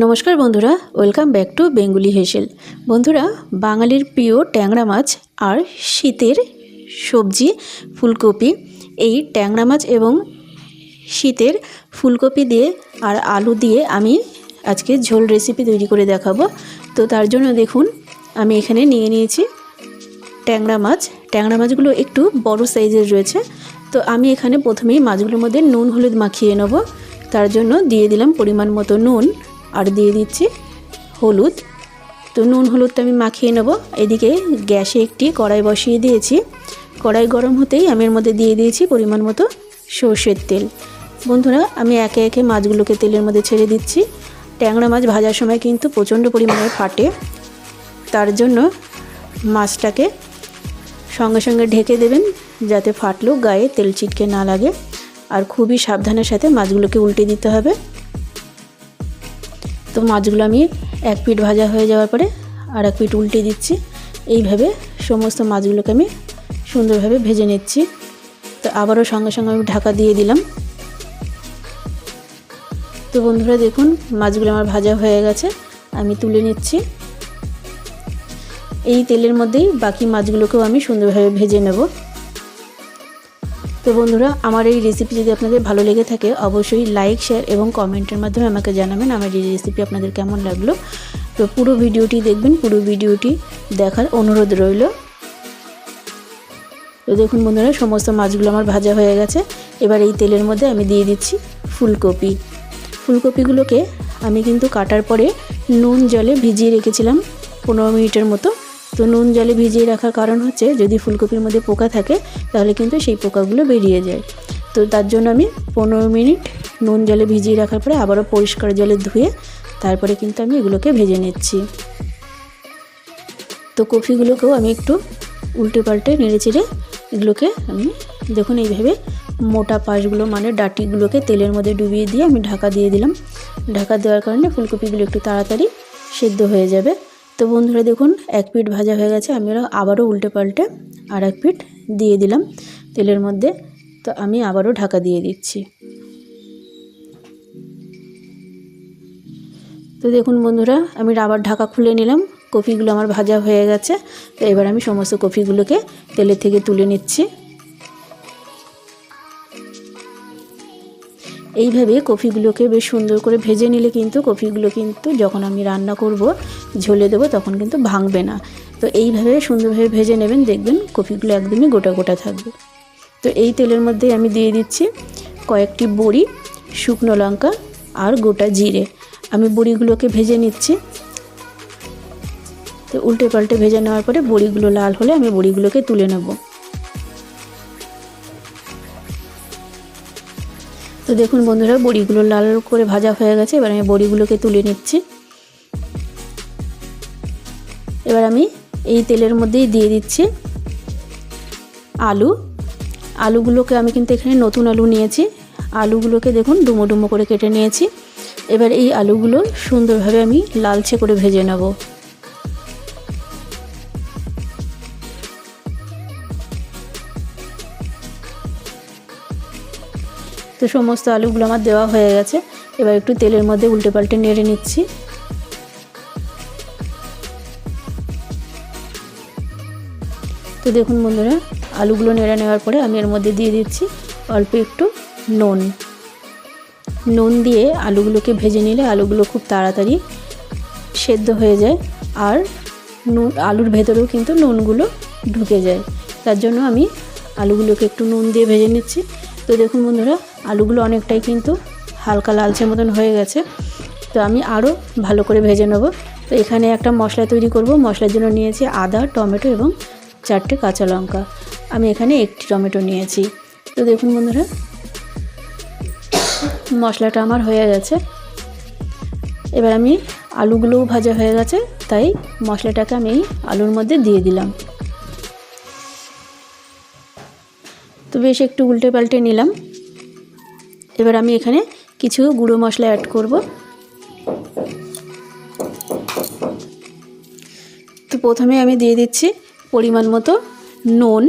নমস্কার বন্ধুরা, welcome back to Bengali hassle. বন্ধুরা, বাঙালির প্রিয় ট্যাংরা মাছ আর শীতের সবজি ফুলকপি। এই ট্যাংরা মাছ এবং শীতের ফুলকপি দিয়ে আর আলু দিয়ে আমি আজকে ঝোল রেসিপি তৈরি করে দেখাবো। তো তার জন্য দেখুন, আমি এখানে নিয়ে নিয়েছি ট্যাংরা মাছ। ট্যাংরা মাছগুলো একটু বড় সাইজের রয়েছে। তো আমি এখানে প্রথমেই মাছগুলোর মধ্যে নুন, হলুদ মাখিয়ে নেব। তার জন্য দিয়ে দিলাম পরিমাণ মতো নুন। আর দিয়ে দিচ্ছি হলুদ। তো নুন হলুদটা আমি মাখিয়ে নেব। এদিকে গ্যাসে একটি কড়াই বসিয়ে দিয়েছি। কড়াই গরম হতেই আমি এর মধ্যে দিয়ে দিয়েছি পরিমাণ মতো সর্ষের তেল। বন্ধুরা, আমি একে একে মাছগুলোকে তেলের মধ্যে ছেড়ে দিচ্ছি। ট্যাংরা মাছ ভাজার সময় কিন্তু প্রচণ্ড পরিমাণে ফাটে। তার জন্য মাছটাকে সঙ্গে সঙ্গে ঢেকে দেবেন যাতে ফাটলেও গায়ে তেল চিটকে না লাগে। আর খুবই সাবধানের সাথে মাছগুলোকে উল্টে দিতে হবে। তো মাছগুলো আমি এক পিট ভাজা হয়ে যাওয়ার পরে আর এক পিট উল্টে দিচ্ছি। এইভাবে সমস্ত মাছগুলোকে আমি সুন্দরভাবে ভেজে নিচ্ছি। তো আবারও সঙ্গে সঙ্গে আমি ঢাকা দিয়ে দিলাম। তো বন্ধুরা দেখুন, মাছগুলো আমার ভাজা হয়ে গেছে। আমি তুলে নিচ্ছি। এই তেলের মধ্যেই বাকি মাছগুলোকেও আমি সুন্দরভাবে ভেজে নেব। তো বন্ধুরা, আমার এই রেসিপি যদি আপনাদের ভালো লেগে থাকে, অবশ্যই লাইক শেয়ার এবং কমেন্টের মাধ্যমে আমাকে জানাবেন আমার এই রেসিপি আপনাদের কেমন লাগল। তো পুরো ভিডিওটি দেখবেন, পুরো ভিডিওটি দেখার অনুরোধ রইল। তো দেখুন বন্ধুরা, সমস্ত মাছগুলো আমার ভাজা হয়ে গেছে। এবার এই তেলের মধ্যে আমি দিয়ে দিচ্ছি ফুলকপি। ফুলকপিগুলোকে আমি কিন্তু কাটার পরে নুন জলে ভিজিয়ে রেখেছিলাম পনেরো মিনিটের মতো। তো নুন জলে ভিজিয়ে রাখার কারণ হচ্ছে যদি ফুলকপির মধ্যে পোকা থাকে, তাহলে কিন্তু সেই পোকাগুলো বেরিয়ে যায়। তো তার জন্য আমি পনেরো মিনিট নুন জলে ভিজিয়ে রাখার পরে আবারও পরিষ্কার জলে ধুয়ে তারপরে কিন্তু আমি এগুলোকে ভেজে নিচ্ছি। তো কফিগুলোকেও আমি একটু উল্টে পাল্টে নেড়ে চেড়ে এগুলোকে আমি দেখুন এইভাবে মোটা পাশগুলো মানে ডাটিগুলোকে তেলের মধ্যে ডুবিয়ে দিয়ে আমি ঢাকা দিয়ে দিলাম। ঢাকা দেওয়ার কারণে ফুলকপিগুলো একটু তাড়াতাড়ি সেদ্ধ হয়ে যাবে। তো বন্ধুরা দেখুন, এক পিঠ ভাজা হয়ে গেছে, আমি আবারও উল্টে পাল্টে আর এক পিঠ দিয়ে দিলাম তেলের মধ্যে। তো আমি আবারও ঢাকা দিয়ে দিচ্ছি। তো দেখুন বন্ধুরা, আমি আবার ঢাকা খুলে নিলাম, কপিগুলো আমার ভাজা হয়ে গেছে। তো এবার আমি সমস্ত কপিগুলোকে তেলের থেকে তুলে নিচ্ছি। এইভাবে কফিগুলোকে বেশ সুন্দর করে ভেজে নিলে কিন্তু কফিগুলো কিন্তু যখন আমি রান্না করব, ঝোলে দেবো, তখন কিন্তু ভাঙবে না। তো এইভাবে সুন্দরভাবে ভেজে নেবেন, দেখবেন কফিগুলো একদমই গোটা গোটা থাকবে। তো এই তেলের মধ্যে আমি দিয়ে দিচ্ছি কয়েকটি বড়ি, শুকনো লঙ্কা আর গোটা জিরে। আমি বড়িগুলোকে ভেজে নিচ্ছি। তো উল্টে পাল্টে ভেজে নেওয়ার পরে বড়িগুলো লাল হলে আমি বড়িগুলোকে তুলে নেব। তো দেখুন বন্ধুরা, বড়িগুলো লাল করে ভাজা হয়ে গেছে। এবার আমি বড়িগুলোকে তুলে নিচ্ছি। এবার আমি এই তেলের মধ্যেই দিয়ে দিচ্ছি আলু। আলুগুলোকে আমি কিন্তু এখানে নতুন আলু নিয়েছি। আলুগুলোকে দেখুন ডুমো ডুমো করে কেটে নিয়েছি। এবার এই আলুগুলো সুন্দরভাবে আমি লালচে করে ভেজে নেব। তো সমস্ত আলুগুলো আমার দেওয়া হয়ে গেছে। এবার একটু তেলের মধ্যে উল্টে পাল্টে নেড়ে নিচ্ছি। তো দেখুন বন্ধুরা, আলুগুলো নেড়ে নেওয়ার পরে আমি এর মধ্যে দিয়ে দিচ্ছি অল্প একটু নুন। নুন দিয়ে আলুগুলোকে ভেজে নিলে আলুগুলো খুব তাড়াতাড়ি সেদ্ধ হয়ে যায় আর নুন আলুর ভেতরেও কিন্তু নুনগুলো ঢুকে যায়। তার জন্য আমি আলুগুলোকে একটু নুন দিয়ে ভেজে নিচ্ছি। তো দেখুন বন্ধুরা, আলুগুলো অনেকটাই কিন্তু হালকা লালচে মতন হয়ে গেছে। তো আমি আরও ভালো করে ভেজে নেব। তো এখানে একটা মশলা তৈরি করব। মশলার জন্য নিয়েছি আদা, টমেটো এবং চারটে কাঁচা লঙ্কা। আমি এখানে একটি টমেটো নিয়েছি। তো দেখুন বন্ধুরা, মশলাটা আমার হয়ে গেছে। এবার আমি আলুগুলোও ভাজা হয়ে গেছে, তাই মশলাটাকে আমি আলুর মধ্যে দিয়ে দিলাম। তো বেশ একটু উল্টে পাল্টে নিলাম। এবার আমি এখানে কিছু গুঁড়ো মশলা অ্যাড করব। তো প্রথমে আমি দিয়ে দিচ্ছি পরিমাণ মতো নুন।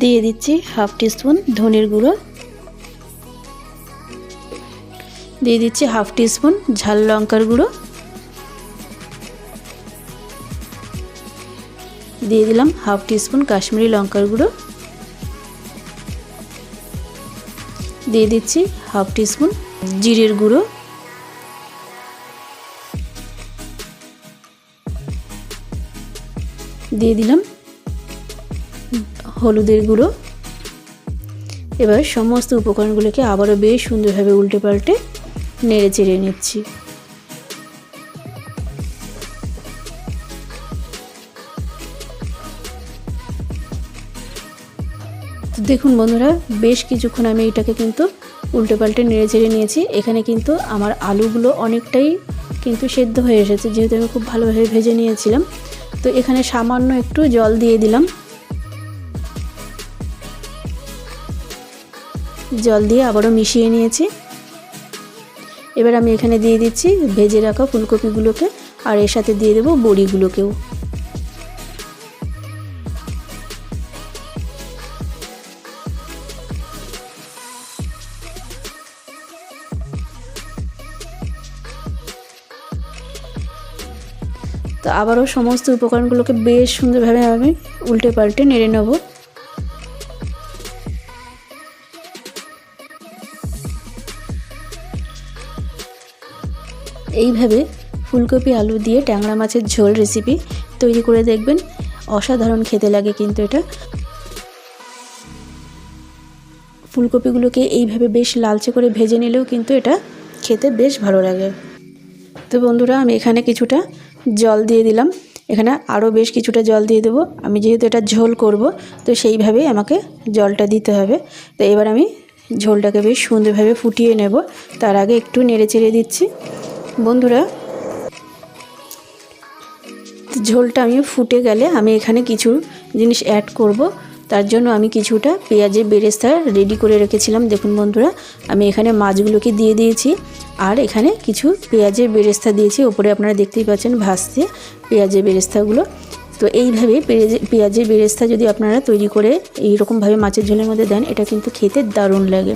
দিয়ে দিচ্ছি হাফ টিস্পুন ধনের গুঁড়ো। দিয়ে দিচ্ছি হাফ টিস্পুন ঝাল লঙ্কার গুঁড়ো। দিয়ে দিলাম হাফ টিস্পুন কাশ্মীরি লঙ্কার গুঁড়ো। দিয়ে দিচ্ছি হাফ টিস্পুন জিরের গুঁড়ো। দিয়ে দিলাম হলুদের গুঁড়ো। এবার সমস্ত উপকরণগুলোকে আবারও বেশ সুন্দরভাবে উল্টে পাল্টে নেড়ে চেড়ে নিচ্ছি। তো দেখুন বন্ধুরা, বেশ কিছুক্ষণ আমি এটাকে কিন্তু উল্টে পাল্টে নেড়ে চেড়ে নিয়েছি। এখানে কিন্তু আমার আলুগুলো অনেকটাই কিন্তু সেদ্ধ হয়ে এসেছে, যেহেতু আমি খুব ভালোভাবে ভেজে নিয়েছিলাম। তো এখানে সামান্য একটু জল দিয়ে দিলাম। জল দিয়ে আবারও মিশিয়ে নিয়েছি। এবার আমি এখানে দিয়ে দিচ্ছি ভেজে রাখা ফুলকপিগুলোকে, আর এর সাথে দিয়ে দেবো বড়িগুলোকেও। তো আবারও সমস্ত উপকরণগুলোকে বেশ সুন্দরভাবে আমি উল্টে পাল্টে নেড়ে নেব। এইভাবে ফুলকপি, আলু দিয়ে ট্যাংরা মাছের ঝোল রেসিপি তৈরি করে দেখবেন। অসাধারণ খেতে লাগে কিন্তু এটা। ফুলকপিগুলোকে এইভাবে বেশ লালচে করে ভেজে নিলেও কিন্তু এটা খেতে বেশ ভালো লাগে। তো বন্ধুরা, আমি এখানে কিছুটা জল দিয়ে দিলাম। এখানে আরও বেশ কিছুটা জল দিয়ে দেবো। আমি যেহেতু এটা ঝোল করব, তো সেইভাবেই আমাকে জলটা দিতে হবে। তো এবার আমি ঝোলটাকে বেশ সুন্দরভাবে ফুটিয়ে নেব। তার আগে একটু নেড়ে চেড়ে দিচ্ছি। বন্ধুরা, ঝোলটা আমি ফুটে গেলে আমি এখানে কিছু জিনিস অ্যাড করব। তার জন্য আমি কিছুটা পেঁয়াজের বেরেস্তা রেডি করে রেখেছিলাম। দেখুন বন্ধুরা, আমি এখানে মাছগুলোকে দিয়ে দিয়েছি আর এখানে কিছু পেঁয়াজের বেরেস্তা দিয়েছি। ওপরে আপনারা দেখতেই পাচ্ছেন ভাসতে পেঁয়াজের বেরেস্তাগুলো। তো এইভাবে পেঁয়াজের বেরেস্তা যদি আপনারা তৈরি করে এইরকমভাবে মাছের ঝোলের মধ্যে দেন, এটা কিন্তু খেতে দারুণ লাগে।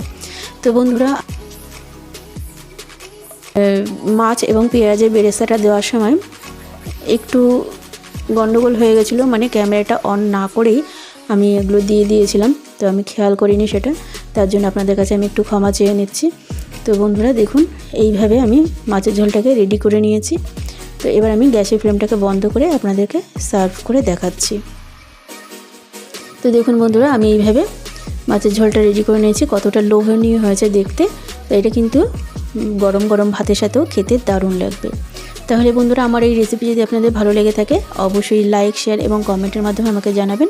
তো বন্ধুরা মাছ এবং পেঁয়াজের বেরেস্তাটা দেওয়ার সময় একটু গন্ডগোল হয়ে গেছিল মানে ক্যামেরাটা অন না করেই আমি এগুলো দিয়ে দিয়েছিলাম, তো আমি খেয়াল করিনি সেটা। তার জন্য আপনাদের কাছে আমি একটু ক্ষমা চেয়ে নিচ্ছি। তো বন্ধুরা, দেখুন, এইভাবে আমি মাছের ঝোলটাকে রেডি করে নিয়েছি। তো এবার আমি গ্যাসের ফ্লেমটাকে বন্ধ করে আপনাদেরকে সার্ভ করে দেখাচ্ছি। তো দেখুন বন্ধুরা, আমি এইভাবে মাছের ঝোলটা রেডি করে নিয়েছি। কতটা লোভনীয় হয়েছে দেখতে। তো এটা কিন্তু গরম গরম ভাতের সাথেও খেতে দারুণ লাগবে। তাহলে বন্ধুরা, আমার এই রেসিপি যদি আপনাদের ভালো লেগে থাকে, অবশ্যই লাইক শেয়ার এবং কমেন্টের মাধ্যমে আমাকে জানাবেন।